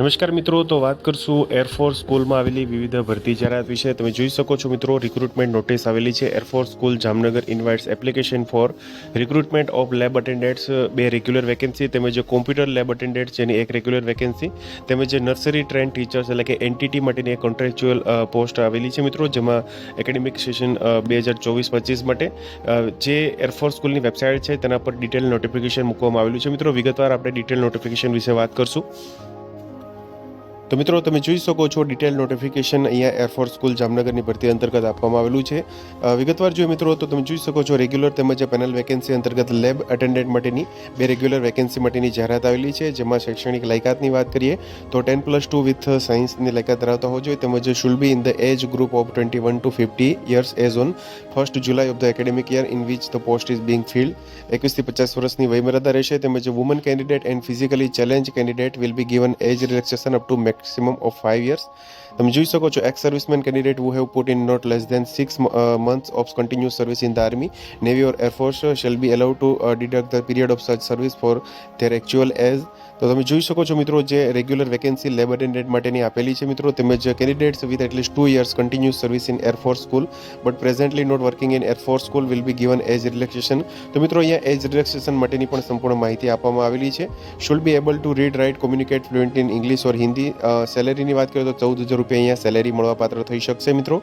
નમસ્કાર મિત્રો, તો વાત કરશું એરફોર્સ સ્કૂલમાં આવેલી વિવિધ ભરતી જાહેરાત વિશે. તમે જોઈ શકો છો મિત્રો રિક્રુટમેન્ટ નોટિસ આવેલી છે. Air force school Jamnagar invites application for recruitment of lab attendants બે રેગ્યુલર વેકેન્સી તેમજ કોમ્પ્યુટર લેબ અટેન્ડન્ટ જેની એક રેગ્યુલર વેકેન્સી તેમજ નર્સરી ટ્રેન ટીચર્સ એટલે કે એનટીટી માટેની એક કોન્ટ્રાક્ચ્યુઅલ પોસ્ટ આવેલી છે મિત્રો, જેમાં એકેડેમિક સેશન બે હજાર ચોવીસ પચીસ માટે. જે એરફોર્સ સ્કૂલની વેબસાઇટ છે, તેના પર ડિટેલ નોટિફિકેશન મૂકવામાં આવેલું છે મિત્રો. વિગતવાર આપણે ડિટેલ નોટિફિકેશન વિશે વાત કરશું. તો મિત્રો તમે જોઈ શકો છો ડિટેલ નોટિફિકેશન અહીંયા એરફોર્સ સ્કૂલ જામનગરની ભરતી અંતર્ગત આપવામાં આવેલું છે. અ, વિગતવાર જોઈએ મિત્રો તો તમે જોઈ શકો છો રેગ્યુલર તેમજ પેનલ વેકેન્સી અંતર્ગત લેબ અટેન્ડન્ટ માટેની બે રેગ્યુલર વેકેન્સી માટેની જાહેરાત આવેલી છે જેમાં શૈક્ષણિક લાયકાતની વાત કરીએ તો ટેન પ્લસ ટુ વિથ સાયન્સની લાયકાત ધરાવતા હોવો જોઈએ તેમજ should be in the age group of twenty one to fifty years as on first July of the academic year in which the post is being filled એકવીસથી પચાસ વર્ષની વયમર્યાદા રહેશે તેમજ woman candidate and physically challenge candidate will be given age relaxation up to maximum of five years તમે જોઈ શકો છો ex servicemen candidate who have put in not less than six uh, months of continuous service in the army navy or air force uh, shall be allowed to uh, deduct the period of such service તો તમે જોઈ શકો છો મિત્રો જે regular vacancy lab attendant માટેની આપેલી છે મિત્રો, તેમજ candidates with at least two years continuous service in air force school but presently not working in air force school will be given age relaxation તો મિત્રો અહીંયા એજ રિલેક્સેશન માટેની પણ સંપૂર્ણ માહિતી આપવામાં આવેલી છે. Should be able to read write communicate fluent in English or Hindi સેલેરીની વાત કરીએ તો ચૌદ હજાર રૂપિયા અહીંયા સેલેરી મળવાપાત્ર થઈ શકશે મિત્રો.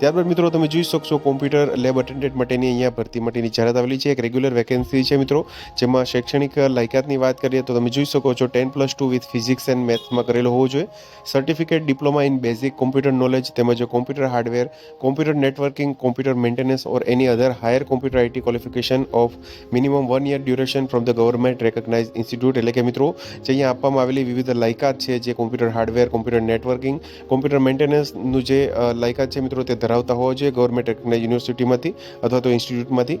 ત્યારબાદ મિત્રો તમે જોઈ શકશો કોમ્પ્યુટર લેબ અટેન્ડન્ટ માટેની અહીંયા ભરતી માટેની જાહેરાત આવેલી છે. એક રેગ્યુલર વેકેન્સી છે મિત્રો, જેમાં શૈક્ષણિક લાયકાતની વાત કરીએ તો તમે જોઈ શકો છો ten plus two with physics and મેથ્સમાં કરેલો હોવો જોઈએ. Certificate diploma in basic computer knowledge તેમજ computer hardware computer networking computer maintenance or any other higher computer IT qualification of minimum one year duration from the government recognize institute એટલે કે મિત્રો, જે અહીંયા આપવામાં આવેલી વિવિધ લાયકાત છે, જે computer hardware computer networking computer મેન્ટેનન્સનું જે લાયકાત છે મિત્રો, તે ધરાવતા હોવા જોઈએ ગવર્મેન્ટ રેકગ્નાઇઝ યુનિવર્સિટીમાંથી અથવા તો ઇન્સ્ટિટ્યૂટમાંથી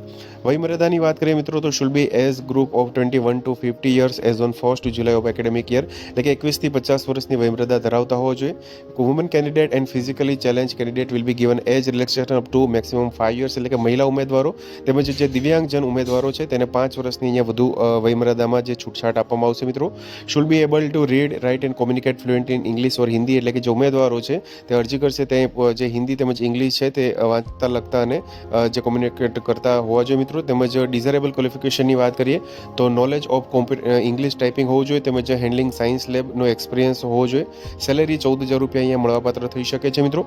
વયમર્યાદાની વાત કરીએ મિત્રો, તો should be as group of twenty one to fifty years as on first July of academic year એટલે કે એકવીસથી પચાસ વર્ષની વયમર્યાદા ધરાવતા હોવા જોઈએ. Woman candidate and physically challenge candidate will be given age relaxation up to maximum five years એટલે કે મહિલા ઉમેદવારો તેમજ જે દિવ્યાંગજન ઉમેદવારો છે, તેને પાંચ વર્ષની અહીંયા વધુ વયમર્યાદામાં જે છૂટછાટ આપવામાં આવશે મિત્રો. Should be able to read write and communicate fluent in English or Hindi એટલે કે જે ઉમેદવારો છે, તે અરજી કરશે, તે જે હિન્દી તેમજ ઇંગ્લિશ છે તે વાંચતા, લખતા અને જે કોમ્યુનિકેટ કરતા હોવા જોઈએ મિત્રો. તેમજ ડિઝાયરેબલ ક્વોલિફિકેશનની વાત કરીએ, તો નોલેજ ઓફ ઇંગ્લિશ ટાઈપિંગ હોવું જોઈએ. તેમજ હેન્ડલિંગ સાયન્સ લેબનો એક્સપિરિયન્સ હોવો જોઈએ. સેલેરી ચૌદ હજાર રૂપિયા અહીંયા મળવાપાત્ર થઈ શકે છે મિત્રો.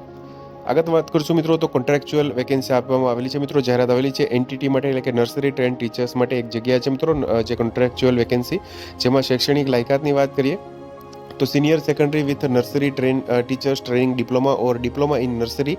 આગળ વાત કરશું મિત્રો, તો કોન્ટ્રાક્ચ્યુઅલ વેકેન્સી આપવામાં આવેલી છે મિત્રો. જાહેરાત આવેલી છે એનટીટી માટે, એટલે કે નર્સરી ટ્રેન ટીચર્સ માટે એક જગ્યા છે મિત્રો જે કોન્ટ્રાક્ચ્યુઅલ વેકેન્સી જેમાં શૈક્ષણિક લાયકાતની વાત કરીએ. તો senior secondary with nursery train teachers training diploma or diploma in nursery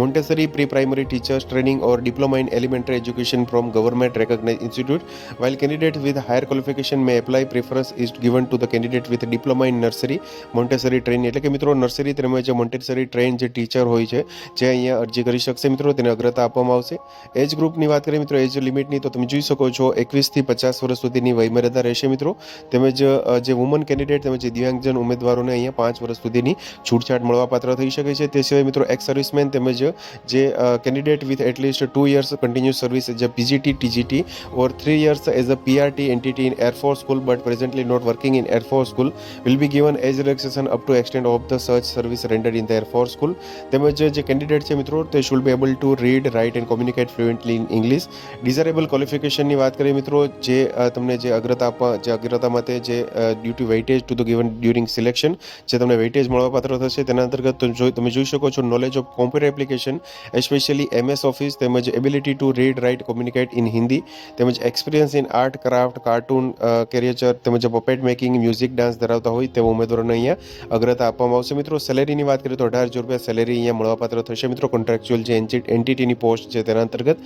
Montessori pre primary teachers training or diploma in elementary education from government recognize institute while candidate with higher qualification may apply preference is given to the candidate with diploma in nursery Montessori training એટલે કે મિત્રો nursery તેમજ Montessori train જે teacher હોય છે, જે અહીંયા અરજી કરી શકશે મિત્રો, તેને અગ્રતા આપવામાં આવશે. એજ ગ્રુપની વાત કરીએ મિત્રો એજ લિમિટની તો તમે જોઈ શકો છો એકવીસથી પચાસ વર્ષ સુધીની વયમર્યાદા રહેશે મિત્રો. તેમજ જે વુમન કેન્ડિડેટ તેમજ દિવ્યાંગજન ઉમેદવારોને અહીંયા પાંચ વર્ષ સુધીની છૂટછાટ મળવાપાત્ર થઈ શકે છે. તે સિવાય મિત્રો એક્સ સર્વિસમેન તેમજ જે candidate with at least two years continuous service as a PGT TGT or three years as a PRT NTT in air force school but presently not working in air force school will be given age relaxation up to extend of the search service render in the air force school તેમજ જે candidate છે મિત્રો તે should be able to read write and communicate fluently in English desirable ક્વોલિફિકેશનની વાત કરીએ મિત્રો જે અ, તમને જે અગ્રતા આપવા જે અગ્રતા માટે જે due to weightage to the given during selection જે તમને વેઇટેજ મળવાપાત્ર થશે. તેના અંતર્ગત તમે જોઈ શકો છો knowledge of computer application especially MS office તેમજ ability to read write communicate in Hindi તેમજ experience in art craft cartoon caricature તેમજ પપેટ મેકિંગ મ્યુઝિક ડાન્સ ધરાવતા હોય તેવા ઉમેદવારોને અહીંયા અગ્રતા આપવામાં આવશે. મિત્રો સેલેરીની વાત કરીએ તો અઢાર હજાર રૂપિયા સેલેરી અહીંયા મળવાપાત્ર થશે. મિત્રો કોન્ટ્રાક્ચ્યુઅલ જે એન્ટિટીની પોસ્ટ છે તેના અંતર્ગત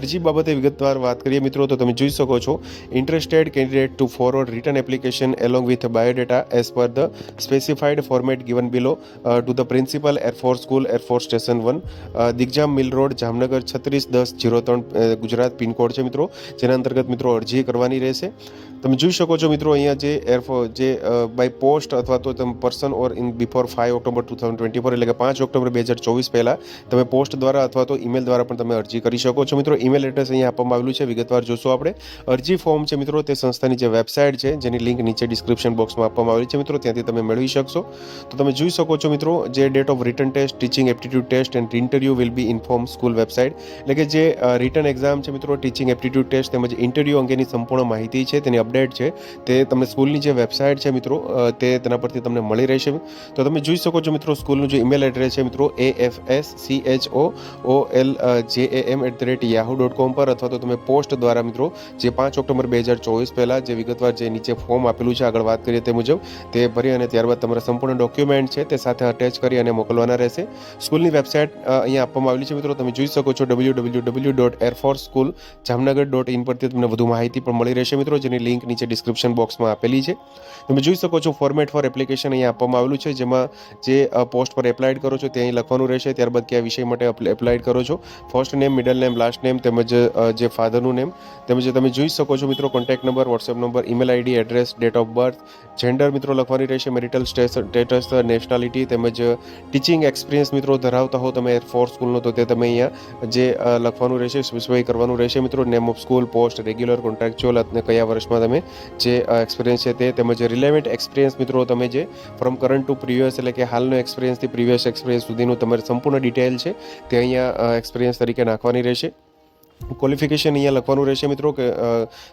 અરજી બાબતે વિગતવાર વાત કરીએ. મિત્રો, તો તમે જોઈ શકો છો interested candidate to forward written application along with biodata as per the specified format given below uh, to the principal Air Force School, Air Force Station 1, uh, Digjam mill road Jamnagar છત્રીસ દસ zero ત્રણ Gujarat pin code છે મિત્રો. જેના અંતર્ગત મિત્રો અરજી કરવાની રહેશે. તમે જોઈ શકો છો મિત્રો અહીંયા જે એરફો જે બાય પોસ્ટ અથવા તો તમે person or in before five October two thousand twenty four એટલે કે પાંચ ઓક્ટોબર બે હજાર ચોવીસ પહેલાં તમે પોસ્ટ દ્વારા અથવા તો ઈમેલ દ્વારા પણ તમે અરજી કરી શકો છો મિત્રો. ઈમેલ એડ્રેસ અહીંયા આપવામાં આવેલું છે. વિગતવાર જોશો આપણે. અરજી ફોર્મ છે મિત્રો તે સંસ્થાની જે વેબસાઇટ છે જેની લિંક નીચે ડિસ્ક્રિપ્શન બોક્સમાં આપવામાં આવેલી છે મિત્રો. ત્યાંથી તમે મેળવી શકશો. તો તમે જોઈ શકો છો મિત્રો, જે date of written test teaching aptitude test and interview will be inform school website એટલે કે જે રિટર્ન એક્ઝામ છે મિત્રો ટીચિંગ એપ્ટિટ્યૂડ ટેસ્ટ તેમજ ઇન્ટરવ્યૂ અંગેની સંપૂર્ણ માહિતી છે, તેની અપડેટ છે, તે તમને સ્કૂલની જે વેબસાઇટ છે મિત્રો તે તેના પરથી તમને મળી રહેશે. તો તમે જોઈ શકો છો મિત્રો સ્કૂલનું જે ઈમેલ એડ્રેસ છે મિત્રો A F S C H O O L J A M at the rate Yahoo dot com પર અથવા તો તમે પોસ્ટ દ્વારા મિત્રો, જે પાંચ ઓક્ટોબર બે હજાર ચોવીસ પહેલાં જે વિગતવાર જે નીચે ફોર્મ આપેલું છે, આગળ વાત કરીએ તે મુજબ, તે ભરી અને ત્યારબાદ તમારા સંપૂર્ણ ડોક્યુમેન્ટ છે તે સાથે અટેચ કરી અને મોકલવાના રહેશે. સ્કૂલની વેબસાઇટ અહીંયા આપવામાં આવેલી છે મિત્રો. તમે જોઈ શકો છો W W W dot air force school Jamnagar dot in પરથી તમને વધુ માહિતી પણ મળી રહેશે મિત્રો, જેની લિંક નીચે ડિસ્ક્રિપ્શન બોક્સમાં આપેલી છે. તમે જોઈ શકો છો ફોર્મેટ ફોર એપ્લિકેશન અહીંયા આપવામાં આવેલું છે, જેમાં જે પોસ્ટ પર એપ્લાઇડ કરો છો તે અહીં લખવાનું રહેશે. ત્યારબાદ કયા વિષય માટે એપ્લાઇડ કરો છો. First name middle name last name તેમજ જે ફાધરનું નેમ તેમજ તમે જોઈ શકો છો મિત્રો contact number WhatsApp number email ID address date of birth gender મિત્રો લખવાની રહેશે. મેરિટલ સ્ટેટસ નેશનાલિટી તેમજ ટીચિંગ એક્સપિરિયન્સ મિત્રો ધરાવતા હો તમે ફોર સ્કૂલનો તો તે તમે અહીંયા જે લખવાનું રહેશે સ્પેસિફાઈ કરવાનું રહેશે મિત્રો. Name of school post regular contractual અને કયા વર્ષમાં તમે જે એક્સપિરિયન્સ છે તે તેમજ રિલેવન્ટ એક્સપિરિયન્સ મિત્રો તમે જે ફ્રોમ કરંટ ટુ પ્રિવિયસ એટલે કે હાલનો એક્સપિરિયન્સથી પ્રિવિયસ એક્સપિરિયન્સ સુધીનું તમારે સંપૂર્ણ ડિટેલ છે તે અહીંયા એક્સપિરિયન્સ તરીકે નાખવાની રહેશે. ક્વોલિફિકેશન અહીંયા લખવાનું રહેશે મિત્રો કે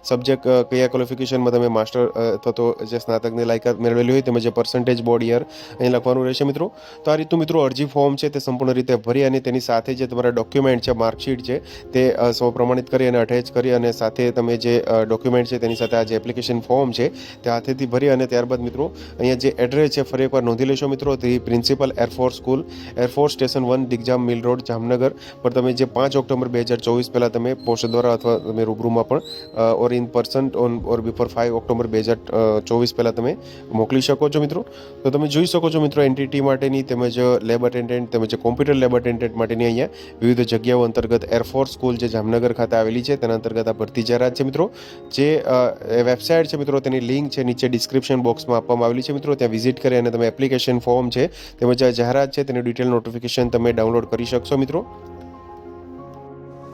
સબ્જેક્ટ કયા ક્વોલિફિકેશનમાં તમે માસ્ટર અથવા તો જે સ્નાતકની લાયકાત મેળવેલી હોય તેમજ પર્સન્ટેજ બોર્ડ યર અહીં લખવાનું રહેશે મિત્રો. તો આ રીતનું મિત્રો અરજી ફોર્મ છે તે સંપૂર્ણ રીતે ભરી અને તેની સાથે જે તમારા ડોક્યુમેન્ટ છે માર્કશીટ છે, તે સૌ પ્રમાણિત કરી અને અટેચ કરી અને સાથે તમે જે ડોક્યુમેન્ટ છે તેની સાથે આ જે એપ્લિકેશન ફોર્મ છે તે હાથેથી ભરી અને ત્યારબાદ મિત્રો અહીંયા જે એડ્રેસ છે ફરી એકવાર નોંધી લેશો મિત્રો. તે principal air force school air force station one Digjam mill road Jamnagar પર તમે જે પાંચ ઓક્ટોબર બે હજાર ચોવીસ પહેલાં તમે પોસ્ટ દ્વારા અથવા તમે રૂબરૂમાં પણ or in person on or before five October બે હજાર ચોવીસ પહેલાં તમે મોકલી શકો છો મિત્રો. તો તમે જોઈ શકો છો મિત્રો એનટીટી માટેની તેમજ લેબ અટેન્ડન્ટ તેમજ કોમ્પ્યુટર લેબ અટેન્ડન્ટ માટેની અહીંયા વિવિધ જગ્યાઓ અંતર્ગત એરફોર્સ સ્કૂલ જે જામનગર ખાતે આવેલી છે, તેના અંતર્ગત આ ભરતી જાહેરાત છે મિત્રો. જે વેબસાઇટ છે મિત્રો, તેની લિંક છે નીચે ડિસ્ક્રિપ્શન બોક્સમાં આપવામાં આવેલી છે મિત્રો. ત્યાં વિઝિટ કરી અને તમે એપ્લિકેશન ફોર્મ છે તેમજ આ જાહેરાત છે, તેની ડિટેલ નોટિફિકેશન તમે ડાઉનલોડ કરી શકશો મિત્રો.